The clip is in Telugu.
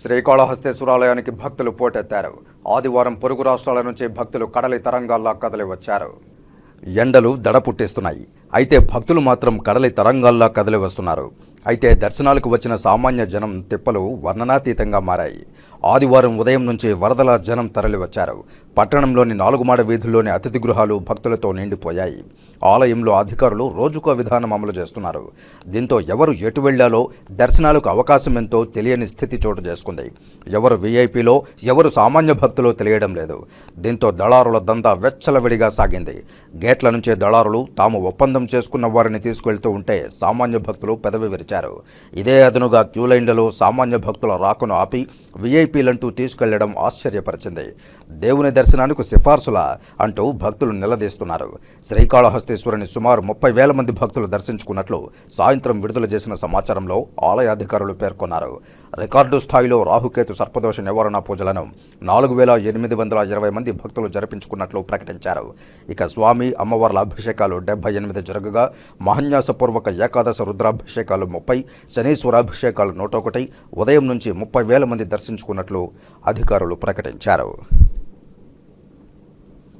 శ్రీకాళహస్తేశ్వరాలయానికి భక్తులు పోటెత్తారు. ఆదివారం పొరుగు రాష్ట్రాల నుంచి భక్తులు కడలి తరంగాల్లా కదలి వచ్చారు. ఎండలు దడ పుట్టేస్తున్నాయి అయితే భక్తులు మాత్రం కడలి తరంగాల్లా కదలి వస్తున్నారు. అయితే దర్శనాలకు వచ్చిన సామాన్య జనం తిప్పలు వర్ణనాతీతంగా మారాయి. ఆదివారం ఉదయం నుంచి వరదల జనం తరలివచ్చారు. పట్టణంలోని నాలుగు మాడ వీధుల్లోని అతిథి గృహాలు భక్తులతో నిండిపోయాయి. ఆలయంలో అధికారులు రోజుకో విధానం అమలు చేస్తున్నారు. దీంతో ఎవరు ఎటు వెళ్ళాలో దర్శనాలకు అవకాశం ఎంతో తెలియని స్థితి చోటు చేసుకుంది. ఎవరు వీఐపీలో ఎవరు సామాన్య భక్తులో తెలియడం లేదు. దీంతో దళారుల దందా వెచ్చలవిడిగా సాగింది. గేట్ల నుంచే దళారులు తాము ఒప్పందం చేసుకున్న వారిని తీసుకెళ్తూ ఉంటే సామాన్య భక్తులు పెదవి విరిచారు. ఇదే అదనుగా క్యూలైన్లలో సామాన్య భక్తుల రాకును ఆపి వీఐపీలంటూ తీసుకెళ్ళడం ఆశ్చర్యపరిచింది. దేవుని దర్శనానికి సిఫార్సుల అంటూ భక్తులు నిలదీస్తున్నారు. శ్రీకాళహస్తీశ్వరుని సుమారు ముప్పై వేల మంది భక్తులు దర్శించుకున్నట్లు సాయంత్రం విడుదల చేసిన సమాచారంలో ఆలయాధికారులు పేర్కొన్నారు. రికార్డు స్థాయిలో రాహుకేతు సర్పదోష నివారణ పూజలను నాలుగు వేల ఎనిమిది వందల ఇరవై మంది భక్తులు జరిపించుకున్నట్లు ప్రకటించారు. ఇక స్వామి అమ్మవార్ల అభిషేకాలు డెబ్బై ఎనిమిది జరగగా మహన్యాసపూర్వక ఏకాదశ రుద్రాభిషేకాలు ముప్పై శనీశ్వరాభిషేకాలు నూట ఒకటి ఉదయం నుంచి ముప్పై వేల మంది దర్శించుకున్నట్లు అధికారులు ప్రకటించారు.